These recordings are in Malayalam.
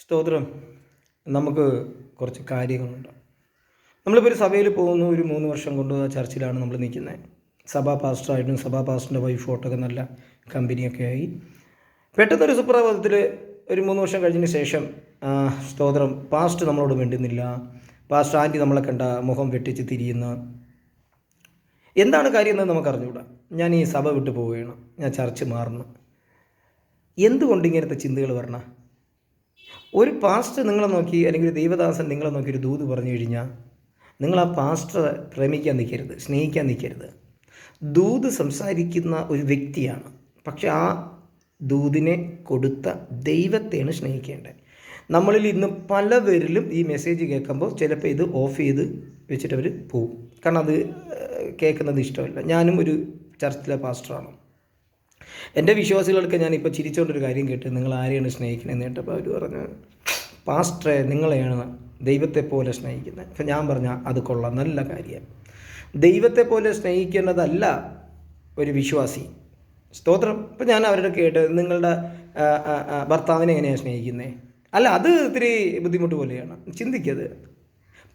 സ്തോത്രം. നമുക്ക് കുറച്ച് കാര്യങ്ങളുണ്ട്. നമ്മളിപ്പോൾ ഒരു സഭയിൽ പോകുന്ന ഒരു മൂന്ന് വർഷം കൊണ്ട് ആ ചർച്ചിലാണ് നമ്മൾ നിൽക്കുന്നത്. സഭാ പാസ്റ്ററായിട്ടും സഭാ പാസ്റ്ററിന്റെ വൈഫോട്ടൊക്കെ നല്ല കമ്പനിയൊക്കെ ആയി. പെട്ടെന്നൊരു സുപ്രഭാതത്തിൽ ഒരു മൂന്ന് വർഷം കഴിഞ്ഞതിന് ശേഷം സ്തോത്രം. പാസ്റ്റ് നമ്മളോട് മിണ്ടുന്നില്ല. പാസ്റ്റ് ആന്റി നമ്മളെ കണ്ട മുഖം വെട്ടിച്ച് തിരിയുന്ന. എന്താണ് കാര്യം എന്ന് നമുക്ക് അറിഞ്ഞുകൂടാ ഞാൻ ഈ സഭ വിട്ടു പോവുകയാണ്. ഞാൻ ചർച്ച് മാറണം എന്തുകൊണ്ട് ഇങ്ങനത്തെ ചിന്തകൾ വരണ? ഒരു പാസ്റ്റർ നിങ്ങളെ നോക്കി അല്ലെങ്കിൽ ഒരു ദൈവദാസൻ നിങ്ങളെ നോക്കി ഒരു ദൂത് പറഞ്ഞു കഴിഞ്ഞാൽ നിങ്ങൾ ആ പാസ്റ്ററെ പ്രേമിക്കാൻ നിൽക്കരുത് സ്നേഹിക്കാൻ നിൽക്കരുത്. ദൂത് സംസാരിക്കുന്ന ഒരു വ്യക്തിയാണ്. പക്ഷെ ആ ദൂതിനെ കൊടുത്ത ദൈവത്തെയാണ് സ്നേഹിക്കേണ്ടത്. നമ്മളിൽ ഇന്ന് പലവരിലും ഈ മെസ്സേജ് കേൾക്കുമ്പോൾ ചിലപ്പോൾ ഇത് ഓഫ് ചെയ്ത് വെച്ചിട്ട് പോവും. കാരണം അത് കേൾക്കുന്നത് ഇഷ്ടമല്ല. ഞാനും ഒരു ചർച്ചിലെ പാസ്റ്ററാണ് എന്റെ വിശ്വാസികൾക്ക് ഞാൻ ഇപ്പോൾ ചിരിച്ചുകൊണ്ടൊരു കാര്യം കേട്ട് നിങ്ങൾ ആരെയാണ് സ്നേഹിക്കുന്നത് കേട്ടപ്പോൾ അവർ പറഞ്ഞു പാസ്റ്ററെ നിങ്ങളെയാണ് ദൈവത്തെ പോലെ സ്നേഹിക്കുന്നത്. അപ്പം ഞാൻ പറഞ്ഞ അത് കൊള്ളാം നല്ല കാര്യം. ദൈവത്തെ പോലെ സ്നേഹിക്കേണ്ടതല്ല ഒരു വിശ്വാസി. സ്തോത്രം. ഇപ്പം ഞാൻ അവരുടെ കേട്ട് നിങ്ങളുടെ ഭർത്താവിനെ എങ്ങനെയാണ് സ്നേഹിക്കുന്നത് അല്ല അത് ഇത്തിരി ബുദ്ധിമുട്ട് പോലെയാണ്. ചിന്തിക്കത്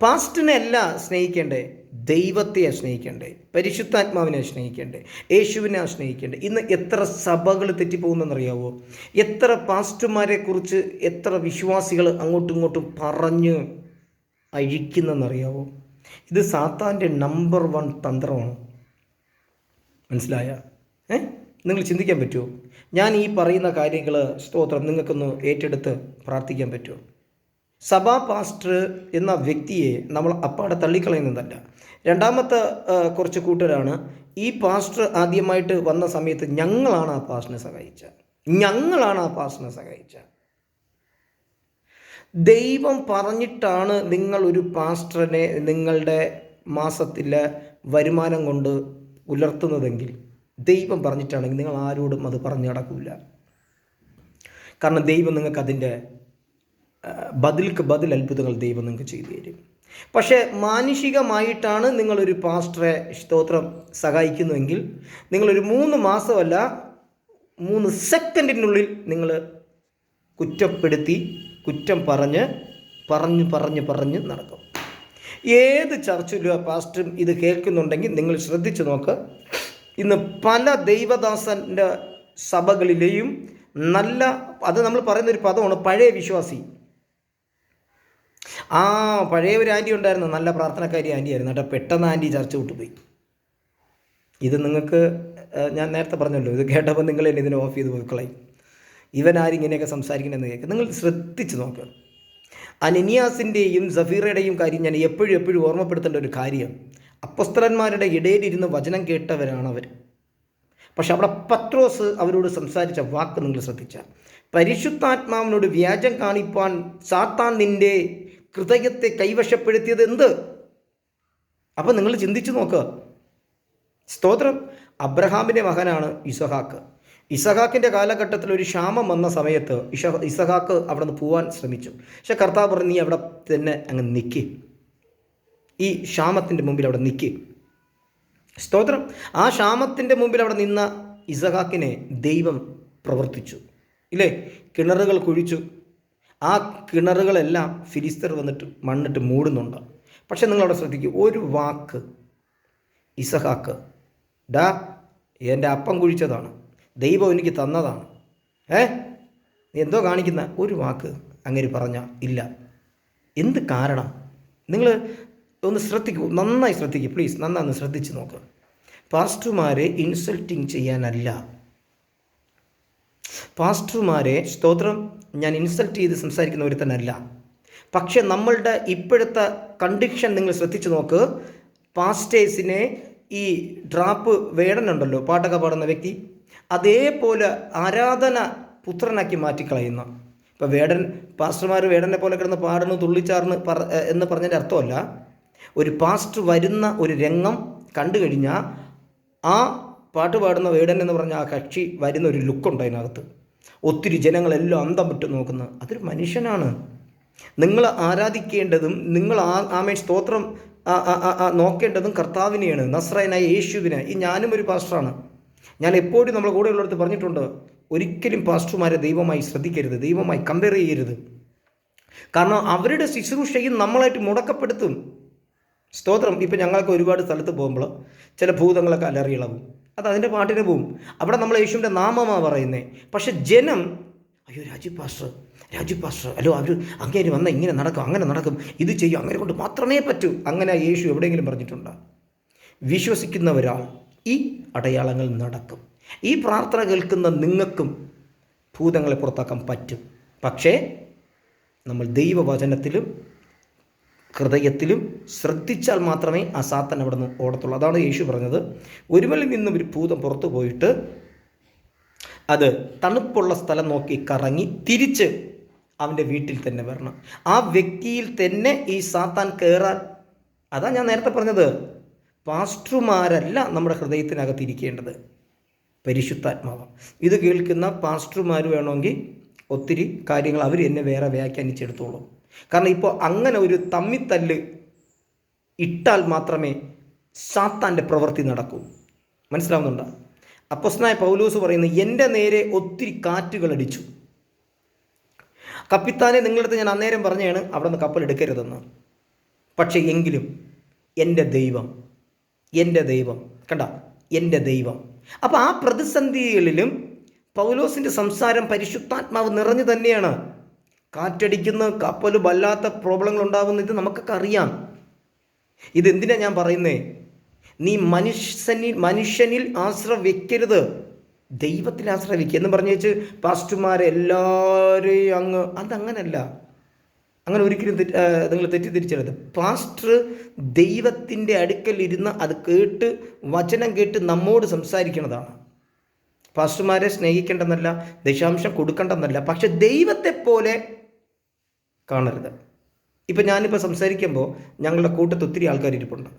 പാസ്റ്റിനെ അല്ല സ്നേഹിക്കേണ്ടേ? ദൈവത്തെ സ്നേഹിക്കേണ്ടേ? പരിശുദ്ധാത്മാവിനെ സ്നേഹിക്കേണ്ടേ? യേശുവിനെ സ്നേഹിക്കേണ്ടേ? ഇന്ന് എത്ര സഭകൾ തെറ്റിപ്പോകുന്നെന്നറിയാവോ? എത്ര പാസ്റ്റർമാരെ കുറിച്ച് എത്ര വിശ്വാസികൾ അങ്ങോട്ടും ഇങ്ങോട്ടും പറഞ്ഞ് അഴിക്കുന്നെന്നറിയാവോ? ഇത് സാത്താന്റെ നമ്പർ വൺ തന്ത്രമാണ്. മനസ്സിലായ? ഏ? നിങ്ങൾ ചിന്തിക്കാൻ പറ്റുമോ? ഞാൻ ഈ പറയുന്ന കാര്യങ്ങൾ സ്തോത്രം നിങ്ങൾക്കൊന്ന് ഏറ്റെടുത്ത് പ്രാർത്ഥിക്കാൻ പറ്റുമോ? സഭാ പാസ്റ്റർ എന്ന വ്യക്തിയെ നമ്മൾ അപ്പാടെ തള്ളിക്കളയുന്നതല്ല. രണ്ടാമത്തെ കുറച്ച് കൂട്ടരാണ്. ഈ പാസ്റ്റർ ആദ്യമായിട്ട് വന്ന സമയത്ത് ഞങ്ങളാണ് ആ പാസ്റ്ററിനെ സഹായിച്ച ഞങ്ങളാണ് ആ പാസ്റ്ററിനെ സഹായിച്ച ദൈവം പറഞ്ഞിട്ടാണ് നിങ്ങൾ ഒരു പാസ്റ്ററിനെ നിങ്ങളുടെ മാസത്തിലെ വരുമാനം കൊണ്ട് പുലർത്തുന്നതെങ്കിൽ ദൈവം പറഞ്ഞിട്ടാണെങ്കിൽ നിങ്ങൾ ആരോടും അത് പറഞ്ഞു നടക്കില്ല കാരണം ദൈവം നിങ്ങൾക്ക് അതിന്റെ ബദിൽക്ക് ബദിൽ അത്ഭുതങ്ങൾ ദൈവം നിങ്ങൾക്ക് ചെയ്തു തരും. പക്ഷേ മാനുഷികമായിട്ടാണ് നിങ്ങളൊരു പാസ്റ്ററെ സ്തോത്രം സഹായിക്കുന്നുവെങ്കിൽ നിങ്ങളൊരു മൂന്ന് മാസമല്ല മൂന്ന് സെക്കൻഡിനുള്ളിൽ നിങ്ങൾ കുറ്റപ്പെടുത്തി കുറ്റം പറഞ്ഞ് പറഞ്ഞ് പറഞ്ഞ് പറഞ്ഞ് നടക്കും. ഏത് ചർച്ചിലും പാസ്റ്ററും ഇത് കേൾക്കുന്നുണ്ടെങ്കിൽ നിങ്ങൾ ശ്രദ്ധിച്ചു നോക്ക്. ഇന്ന് പല ദൈവദാസന്റെ സഭകളിലെയും നല്ല അത് നമ്മൾ പറയുന്നൊരു പദമാണ് പഴയ വിശ്വാസി. ആ പഴയ ഒരു ആന്റി ഉണ്ടായിരുന്നു. നല്ല പ്രാർത്ഥനക്കാരി ആന്റി ആയിരുന്നു കേട്ടോ പെട്ടെന്ന് ആന്റി ചർച്ച വിട്ടുപോയി. ഇത് നിങ്ങൾക്ക് ഞാൻ നേരത്തെ പറഞ്ഞല്ലോ ഇത് കേട്ടപ്പോൾ നിങ്ങൾ എന്നെ ഇതിനെ ഓഫ് ചെയ്ത് പോയിക്കളയും. ഇവൻ ആരും ഇങ്ങനെയൊക്കെ സംസാരിക്കണമെന്ന് കേൾക്കുക നിങ്ങൾ ശ്രദ്ധിച്ച് നോക്കുക അനിനിയാസിന്റെയും സഫീറയുടെയും കാര്യം ഞാൻ എപ്പോഴും എപ്പോഴും ഓർമ്മപ്പെടുത്തേണ്ട ഒരു കാര്യം. അപ്പസ്തലന്മാരുടെ ഇടയിലിരുന്ന് വചനം കേട്ടവരാണ് അവർ പക്ഷെ അവിടെ പത്രോസ് അവരോട് സംസാരിച്ച വാക്ക് നിങ്ങൾ ശ്രദ്ധിച്ചാൽ പരിശുദ്ധാത്മാവിനോട് വ്യാജം കാണിപ്പാൻ സാത്താൻ നിന്റെ ഹൃദയത്തെ കൈവശപ്പെടുത്തിയത് എന്ത്? അപ്പം നിങ്ങൾ ചിന്തിച്ചു നോക്ക്. സ്തോത്രം. അബ്രഹാമിന്റെ മകനാണ് ഇസഹാക്ക്. ഇസഹാക്കിന്റെ കാലഘട്ടത്തിൽ ഒരു ക്ഷാമം വന്ന സമയത്ത് ഇഷ ഇസഹാക്ക് അവിടെ നിന്ന് പോവാൻ ശ്രമിച്ചു. പക്ഷെ കർത്താവ് പറഞ്ഞു നീ അവിടെ തന്നെ അങ്ങ് നിൽക്കി ഈ ക്ഷാമത്തിന്റെ മുമ്പിൽ അവിടെ നിൽക്കി സ്തോത്രം. ആ ക്ഷാമത്തിന്റെ മുമ്പിൽ അവിടെ നിന്ന ഇസഹാക്കിനെ ദൈവം പ്രവർത്തിച്ചു. ഇല്ലേ? കിണറുകൾ കുഴിച്ചു. ആ കിണറുകളെല്ലാം ഫിലിസ്തർ വന്നിട്ട് മണ്ണിട്ട് മൂടുന്നുണ്ട്. പക്ഷേ നിങ്ങളവിടെ ശ്രദ്ധിക്കൂ ഒരു വാക്ക് ഇസഹാക്ക് ഡാ എന്റെ അപ്പം കുഴിച്ചതാണ് ദൈവം എനിക്ക് തന്നതാണ്. ഏ? നീ എന്തോ കാണിക്കുന്ന ഒരു വാക്ക് അങ്ങനെ പറഞ്ഞ ഇല്ല. എന്ത് കാരണം? നിങ്ങൾ ഒന്ന് ശ്രദ്ധിക്കൂ നന്നായി ശ്രദ്ധിക്കൂ പ്ലീസ് നന്നായി ഒന്ന് ശ്രദ്ധിച്ച് നോക്കുക പാസ്റ്റർമാരെ ഇൻസൾട്ടിങ് ചെയ്യാനല്ല പാസ്റ്റർമാരെ സ്തോത്രം ഞാൻ ഇൻസൾട്ട് ചെയ്ത് സംസാരിക്കുന്ന ഒരുത്തനല്ല പക്ഷെ നമ്മളുടെ ഇപ്പോഴത്തെ കണ്ടീഷൻ നിങ്ങൾ ശ്രദ്ധിച്ചു നോക്ക്. പാസ്റ്റേഴ്സിനെ ഈ ഡ്രാപ്പ് വേടനുണ്ടല്ലോ പാട്ടൊക്കെ പാടുന്ന വ്യക്തി. അതേപോലെ ആരാധന പുത്രനാക്കി മാറ്റിക്കളയുന്ന. ഇപ്പോൾ വേടൻ പാസ്റ്റർമാർ വേടനെ പോലെ കിടന്ന് പാടുന്നു തുള്ളിച്ചാർന്ന് പറ എന്ന് പറഞ്ഞതിന്റെ അർത്ഥമല്ല. ഒരു പാസ്റ്റ് വരുന്ന ഒരു രംഗം കണ്ടു കഴിഞ്ഞാൽ ആ പാട്ട് പാടുന്ന വേടൻ എന്ന് പറഞ്ഞ ആ കക്ഷി വരുന്ന ഒരു ലുക്കുണ്ട് അതിനകത്ത്. ഒത്തിരി ജനങ്ങളെല്ലാം അന്തം വിട്ട് നോക്കുന്ന അതൊരു മനുഷ്യനാണ്. നിങ്ങൾ ആരാധിക്കേണ്ടതും നിങ്ങൾ ആ ആമേ സ്തോത്രം നോക്കേണ്ടതും കർത്താവിനെയാണ് നസ്രയനായ യേശുവിനെ. ഈ ഞാനും ഒരു പാസ്റ്ററാണ്. ഞാൻ എപ്പോഴും നമ്മുടെ കൂടെയുള്ളവർക്ക് പറഞ്ഞിട്ടുണ്ട് ഒരിക്കലും പാസ്റ്റർമാരെ ദൈവമായി ശ്രദ്ധിക്കരുത് ദൈവമായി കമ്പയർ ചെയ്യരുത്. കാരണം അവരുടെ ശുശ്രൂഷയും നമ്മളായിട്ട് മുടക്കപ്പെടുത്തും. സ്തോത്രം. ഇപ്പം ഞങ്ങൾക്ക് ഒരുപാട് സ്ഥലത്ത് പോകുമ്പോൾ ചില ഭൂതങ്ങളൊക്കെ അലറിയിളവും. അത് അതിന്റെ പാട്ടിന് പോവും. അവിടെ നമ്മൾ യേശുവിന്റെ നാമമാണ് പറയുന്നത് പക്ഷെ ജനം അയ്യോ രാജു പാസ്റ്റർ രാജു പാസ്റ്റർ അല്ലോ അവർ അങ്ങേര് വന്ന ഇങ്ങനെ നടക്കും അങ്ങനെ നടക്കും ഇത് ചെയ്യും അങ്ങനെ കൊണ്ട് മാത്രമേ പറ്റൂ. അങ്ങനെ യേശു എവിടെയെങ്കിലും പറഞ്ഞിട്ടുണ്ട്? വിശ്വസിക്കുന്ന ഒരാൾ ഈ അടയാളങ്ങൾ നടക്കും. ഈ പ്രാർത്ഥന കേൾക്കുന്ന നിങ്ങൾക്കും ഭൂതങ്ങളെ പുറത്താക്കാൻ പറ്റും. പക്ഷേ നമ്മൾ ദൈവവചനത്തിലും ഹൃദയത്തിലും ശ്രദ്ധിച്ചാൽ മാത്രമേ ആ സാത്തൻ അവിടെ നിന്ന് ഓടത്തുള്ളൂ. അതാണ് യേശു പറഞ്ഞത്. ഒരുമലിൽ നിന്നും ഒരു ഭൂതം പുറത്തു പോയിട്ട് അത് തണുപ്പുള്ള സ്ഥലം നോക്കി കറങ്ങി തിരിച്ച് അവന്റെ വീട്ടിൽ തന്നെ വരണം. ആ വ്യക്തിയിൽ തന്നെ ഈ സാത്താൻ കയറാൻ അതാ ഞാൻ നേരത്തെ പറഞ്ഞത്. പാസ്റ്റർമാരല്ല നമ്മുടെ ഹൃദയത്തിനകത്തിരിക്കേണ്ടത് പരിശുദ്ധാത്മാവ്. ഇത് കേൾക്കുന്ന പാസ്റ്റർമാർ വേണമെങ്കിൽ ഒത്തിരി കാര്യങ്ങൾ അവർ എന്നെ വേറെ വ്യാഖ്യാനിച്ചെടുത്തോളും. കാരണം ഇപ്പോൾ അങ്ങനെ ഒരു തമ്മിത്തല്ല് ഇട്ടാൽ മാത്രമേ സാത്താന്റെ പ്രവൃത്തി നടക്കൂ. മനസ്സിലാവുന്നുണ്ടോ? അപ്പസ്നായ പൗലൂസ് പറയുന്നത് എന്റെ നേരെ ഒത്തിരി കാറ്റുകൾ അടിച്ചു കപ്പിത്താനെ നിങ്ങളടുത്ത് ഞാൻ അന്നേരം പറഞ്ഞാണ് അവിടെ നിന്ന് കപ്പൽ എടുക്കരുതെന്ന്. പക്ഷേ എങ്കിലും എന്റെ ദൈവം എന്റെ ദൈവം. കണ്ട? എന്റെ ദൈവം. അപ്പോൾ ആ പ്രതിസന്ധികളിലും പൗലോസിന്റെ സംസാരം പരിശുദ്ധാത്മാവ് നിറഞ്ഞു തന്നെയാണ്. കാറ്റടിക്കുന്ന കപ്പൽ വല്ലാത്ത പ്രോബ്ലങ്ങൾ ഉണ്ടാകുന്ന ഇത് നമുക്കൊക്കെ അറിയാം. ഇതെന്തിനാ ഞാൻ പറയുന്നത് നീ മനുഷ്യനിൽ മനുഷ്യനിൽ ആശ്രയം വെക്കരുത് ദൈവത്തിൽ ആശ്രയിക്കുക. എന്ന് പറഞ്ഞു വെച്ച് പാസ്റ്റുമാരെ എല്ലാവരെയും അങ്ങ് അതങ്ങനല്ല. അങ്ങനെ ഒരിക്കലും നിങ്ങൾ തെറ്റിദ്ധരിച്ചത് പാസ്റ്റർ ദൈവത്തിന്റെ അടുക്കൽ ഇരുന്ന് അത് കേട്ട് വചനം കേട്ട് നമ്മോട് സംസാരിക്കുന്നതാണ്. പാസ്റ്റർമാരെ സ്നേഹിക്കേണ്ടെന്നല്ല ദശാംശം കൊടുക്കേണ്ടെന്നല്ല. പക്ഷെ ദൈവത്തെ പോലെ കാണരുത്. ഇപ്പം ഞാനിപ്പോൾ സംസാരിക്കുമ്പോൾ ഞങ്ങളുടെ കൂട്ടത്ത് ഒത്തിരി ആൾക്കാർ ഇരിപ്പുണ്ട്.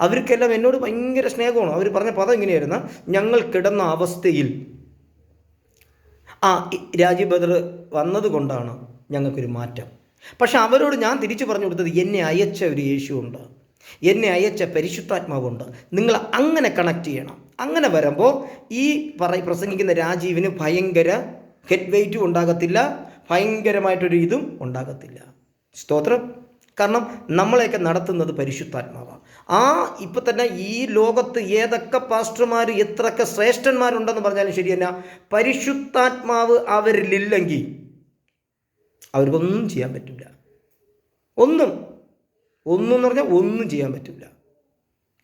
അവർക്കെല്ലാം എന്നോട് ഭയങ്കര സ്നേഹമാണ്. അവർ പറഞ്ഞ പദം ഇങ്ങനെയായിരുന്നു. ഞങ്ങൾ കിടന്ന അവസ്ഥയിൽ ആ രാജീവ് ബദർ വന്നതുകൊണ്ടാണ് ഞങ്ങൾക്കൊരു മാറ്റം. പക്ഷെ അവരോട് ഞാൻ തിരിച്ചു പറഞ്ഞു കൊടുത്തത് എന്നെ അയച്ച ഒരു യേശുവുണ്ട്. എന്നെ അയച്ച പരിശുദ്ധാത്മാവുണ്ട്. നിങ്ങൾ അങ്ങനെ കണക്ട് ചെയ്യണം. അങ്ങനെ വരുമ്പോൾ ഈ പറ പ്രസംഗിക്കുന്ന രാജീവിന് ഭയങ്കര ഹെഡ് വെയിറ്റും ഉണ്ടാകത്തില്ല. ഭയങ്കരമായിട്ടൊരു ഇതും ഉണ്ടാകത്തില്ല. സ്തോത്രം. കാരണം നമ്മളെയൊക്കെ നടത്തുന്നത് പരിശുദ്ധാത്മാവാണ് ആ ഇപ്പം തന്നെ ഈ ലോകത്ത് ഏതൊക്കെ പാസ്റ്റർമാർ എത്രയൊക്കെ ശ്രേഷ്ഠന്മാരുണ്ടെന്ന് പറഞ്ഞാലും ശരി തന്നെ പരിശുദ്ധാത്മാവ് അവരിലില്ലെങ്കിൽ അവർക്കൊന്നും ചെയ്യാൻ പറ്റില്ല ഒന്നും. ഒന്നും എന്ന് പറഞ്ഞാൽ ഒന്നും ചെയ്യാൻ പറ്റില്ല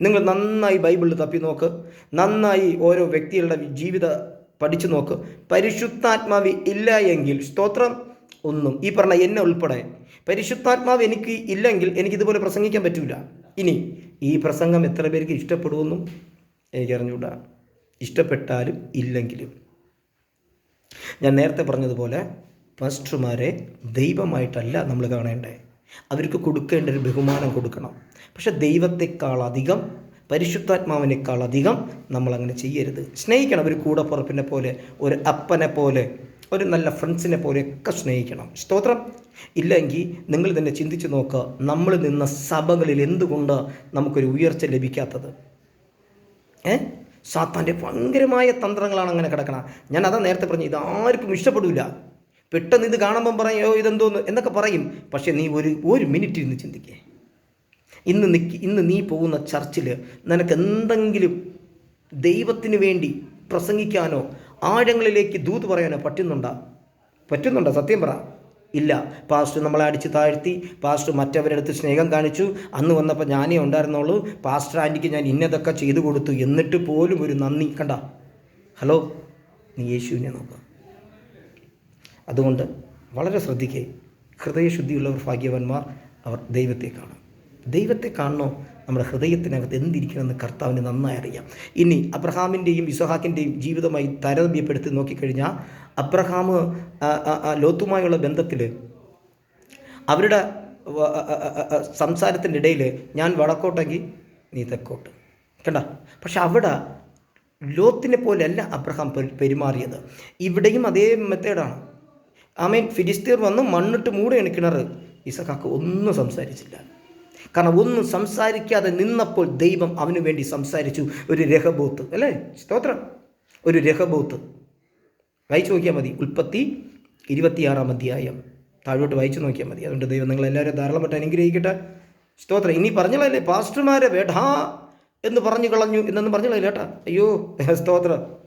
നിങ്ങൾ നന്നായി ബൈബിളിൽ തപ്പി നോക്ക്. നന്നായി ഓരോ വ്യക്തികളുടെ ജീവിത പഠിച്ചു നോക്ക്. പരിശുദ്ധാത്മാവ് ഇല്ല എങ്കിൽ സ്തോത്രം ഒന്നും ഈ പറഞ്ഞ എന്നെ ഉൾപ്പെടെ. പരിശുദ്ധാത്മാവ് എനിക്ക് ഇല്ലെങ്കിൽ എനിക്കിതുപോലെ പ്രസംഗിക്കാൻ പറ്റില്ല ഇനി ഈ പ്രസംഗം എത്ര പേർക്ക് ഇഷ്ടപ്പെടുമെന്നും എനിക്കറിഞ്ഞൂടാ ഇഷ്ടപ്പെട്ടാലും ഇല്ലെങ്കിലും. ഞാൻ നേരത്തെ പറഞ്ഞതുപോലെ പാസ്റ്റർമാരെ ദൈവമായിട്ടല്ല നമ്മൾ കാണേണ്ടേ അവർക്ക് കൊടുക്കേണ്ട ഒരു ബഹുമാനം കൊടുക്കണം. പക്ഷെ ദൈവത്തെക്കാൾ അധികം പരിശുദ്ധാത്മാവിനേക്കാൾ അധികം നമ്മളങ്ങനെ ചെയ്യരുത്. സ്നേഹിക്കണം ഒരു കൂടപ്പുറപ്പിനെ പോലെ ഒരു അപ്പനെ പോലെ ഒരു നല്ല ഫ്രണ്ട്സിനെ പോലെയൊക്കെ സ്നേഹിക്കണം. സ്തോത്രം. ഇല്ലെങ്കിൽ നിങ്ങൾ തന്നെ ചിന്തിച്ചു നോക്കുക നമ്മൾ നിന്ന സഭകളിൽ എന്തുകൊണ്ട് നമുക്കൊരു ഉയർച്ച ലഭിക്കാത്തത്? ഏ? സാത്താന്റെ ഭയങ്കരമായ തന്ത്രങ്ങളാണ് അങ്ങനെ കിടക്കണം. ഞാൻ അതാ നേരത്തെ പറഞ്ഞു ഇത് ആർക്കും ഇഷ്ടപ്പെടില്ല പെട്ടെന്ന് ഇത് കാണുമ്പം പറയോ ഇതെന്തോന്ന്? എന്നൊക്കെ പറയും. പക്ഷേ നീ ഒരു ഒരു മിനിറ്റ് ഇരുന്ന് ചിന്തിക്കേ. ഇന്ന് നിക്ക് ഇന്ന് നീ പോകുന്ന ചർച്ചിൽ നിനക്ക് എന്തെങ്കിലും ദൈവത്തിന് വേണ്ടി പ്രസംഗിക്കാനോ ആഴങ്ങളിലേക്ക് ദൂത് പറയാനോ പറ്റുന്നുണ്ടോ? പറ്റുന്നുണ്ടോ? സത്യം പറ. ഇല്ല. പാസ്റ്റ് നമ്മളെ അടിച്ച് താഴ്ത്തി പാസ്റ്റ് മറ്റവരുടെ അടുത്ത് സ്നേഹം കാണിച്ചു. അന്ന് വന്നപ്പോൾ ഞാനേ ഉണ്ടായിരുന്നുള്ളൂ. പാസ്റ്റർ ആന്റിക്ക് ഞാൻ ഇന്നതൊക്കെ ചെയ്തു കൊടുത്തു. എന്നിട്ട് പോലും ഒരു നന്ദി. കണ്ട? ഹലോ? നീ യേശുവിനെ നോക്കുക അതുകൊണ്ട് വളരെ ശ്രദ്ധിക്കേ. ഹൃദയശുദ്ധിയുള്ളവർ ഭാഗ്യവാന്മാർ അവർ ദൈവത്തെ കാണും. ദൈവത്തെ കാണണോ? നമ്മുടെ ഹൃദയത്തിനകത്ത് എന്തിരിക്കണമെന്ന് കർത്താവിന് നന്നായി അറിയാം. ഇനി അബ്രഹാമിന്റെയും ഇസഹാക്കിന്റെയും ജീവിതമായി താരതമ്യപ്പെടുത്തി നോക്കിക്കഴിഞ്ഞാൽ അബ്രഹാം ലോത്തുമായുള്ള ബന്ധത്തിൽ അവരുടെ സംസാരത്തിന്റെ ഇടയിൽ ഞാൻ വടക്കോട്ടെങ്കിൽ നീ തെക്കോട്ട്. കണ്ട? പക്ഷെ അവിടെ ലോത്തിനെ പോലെയല്ല അബ്രഹാം പെരു- പെരുമാറിയത്. ഇവിടെയും അതേ മെത്തേഡാണ്. ആമേൻ. ഫിലിസ്തീർ വന്ന് മണ്ണിട്ട് മൂടെയാണ് കിണർ ഇസഹാക്ക് ഒന്നും സംസാരിച്ചില്ല. കാരണം ഒന്നും സംസാരിക്കാതെ നിന്നപ്പോൾ ദൈവം അവന് വേണ്ടി സംസാരിച്ചു. ഒരു രഹബോത്ത് അല്ലേ? സ്തോത്രം. ഒരു രഹബോത്ത്. വായിച്ചു നോക്കിയാൽ മതി. ഉൽപ്പത്തി ഇരുപത്തിയാറാം അധ്യായം. താഴോട്ട് വായിച്ചു നോക്കിയാൽ മതി. അതുകൊണ്ട് ദൈവം നിങ്ങളെല്ലാവരും ധാരാളമായിട്ട് അനുഗ്രഹിക്കട്ടെ. സ്തോത്രം. ഇനി പറഞ്ഞല്ലേ? പാസ്റ്റർമാരെ വേടാ എന്ന് പറഞ്ഞു കളഞ്ഞു എന്നൊന്നും പറഞ്ഞില്ല കേട്ടാ? അയ്യോ സ്തോത്രം.